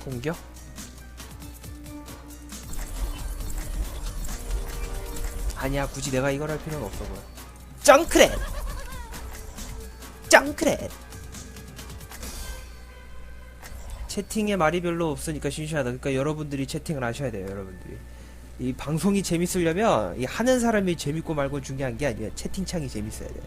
공격? 아니야 굳이 내가 이걸 할 필요는 없어 보여. 짱크렛! 짱크렛! 채팅에 말이 별로 없으니까 심심하다. 그러니까 여러분들이 채팅을 하셔야 돼요 여러분들이. 이 방송이 재밌으려면 이 하는 사람이 재밌고 말고 중요한 게 아니라 채팅창이 재밌어야 돼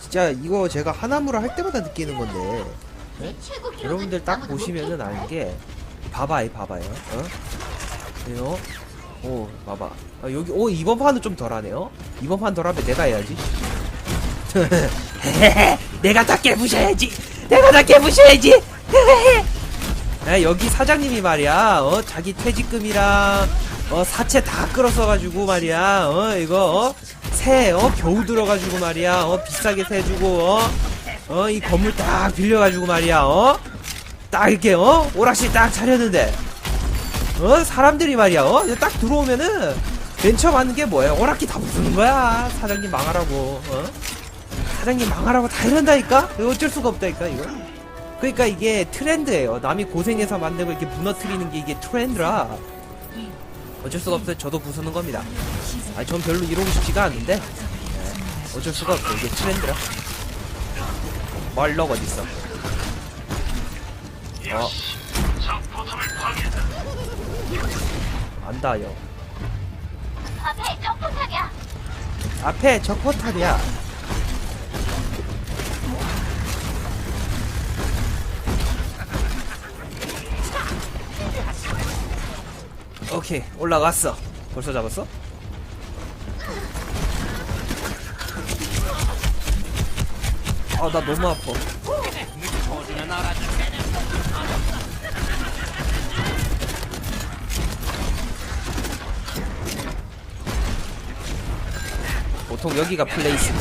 진짜 이거 제가 하나무라 할 때마다 느끼는 건데 네? 여러분들 딱 보시면은 아는 게 봐봐 이 봐봐요. 어? 이거 오 봐봐. 아, 여기 오 이번 판은 좀 덜하네요. 이번 판 덜하면 내가 해야지. 내가 다 깨부셔야지. 내가 다 깨부셔야지 야, 여기 사장님이 말이야. 어 자기 퇴직금이랑 어 사채 다 끌어써가지고 말이야. 어 이거 어? 새어 겨우 들어가지고 말이야. 어 비싸게 세주고 어어 이 건물 딱 빌려가지고 말이야. 어딱 이렇게 어 오락실 딱 차렸는데. 어 사람들이 말이야. 어 이거 딱 들어오면은 맨 처음 하는 게 뭐예요? 오락기 다 부수는 거야. 사장님 망하라고. 어? 사장님 망하라고 다 이런다니까? 어쩔 수가 없다니까 이거 그러니까 이게 트렌드예요. 남이 고생해서 만든 걸 이렇게 무너뜨리는 게 이게 트렌드라. 어쩔 수가 없어요. 저도 부수는 겁니다. 아니 전 별로 이러고 싶지가 않은데. 네, 어쩔 수가 없어 이게 트렌드라. 멀럭 어딨어? 어. 안다요. 앞에 적포탑이야. 앞에 적포탑이야 오케이 올라갔어. 벌써 잡았어? 아 나 너무 아파. 보통 여기가 플레이스.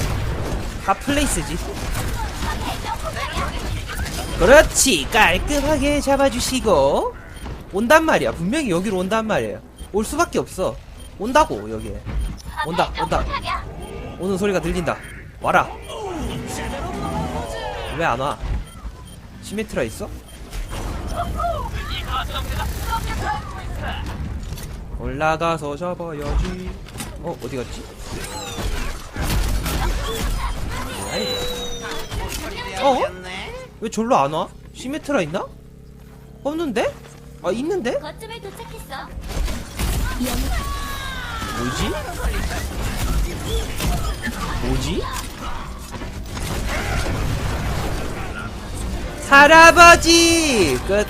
다 플레이스지. 그렇지 깔끔하게 잡아주시고 온단 말이야 분명히 여기로 온단 말이에요 올 수밖에 없어 온다고 여기에 온다 온다. 오는 소리가 들린다 와라 왜 안 와? 시메트라 있어? 올라가서 잡아야지 어 어디 갔지? 뭐야 이거 어? 왜 절로 안 와? 시메트라 있나? 없는데? 아 있는데? 거점에 도착했어. 뭐지? 뭐지? 할아버지! 끝.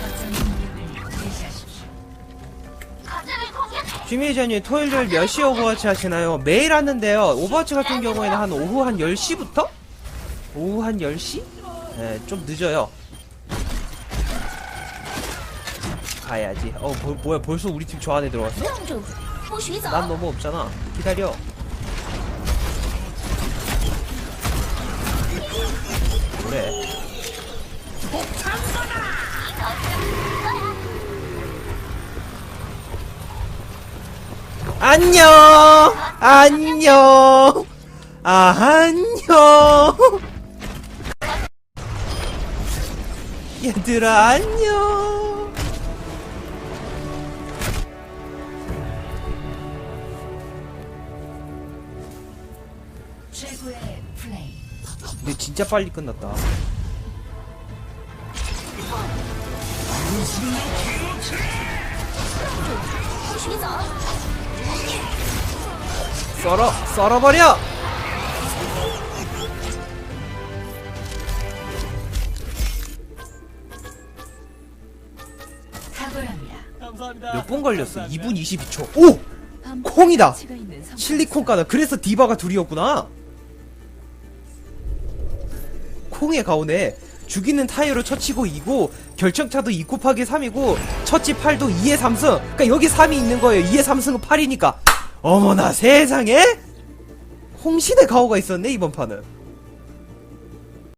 주미자님 토요일 몇시 오버워치 하시나요? 매일 하는데요. 오버워치 같은 경우에는 한 오후 한 10시부터? 오후 한 10시? 네, 좀 늦어요. 가야지. 어 뭐, 뭐야 벌써 우리 팀 저 안에 들어왔어? 난 너무 없잖아. 기다려. 그래? 안녕! 안녕! 아 안녕! 얘들아 안녕! 근데 진짜 빨리 끝났다. 썰어! 썰어버려! 몇 분 걸렸어? 2분 22초. 오! 콩이다! 실리콘 가나. 그래서 디바가 둘이었구나. 콩의 가오네. 죽이는 타이어로 처치고 2고 결정차도 2 곱하기 3이고 처치 8도 2의 3승. 그러니까 여기 3이 있는 거예요. 2의 3승은 8이니까. 어머나 세상에? 홍신의 가오가 있었네 이번 판은.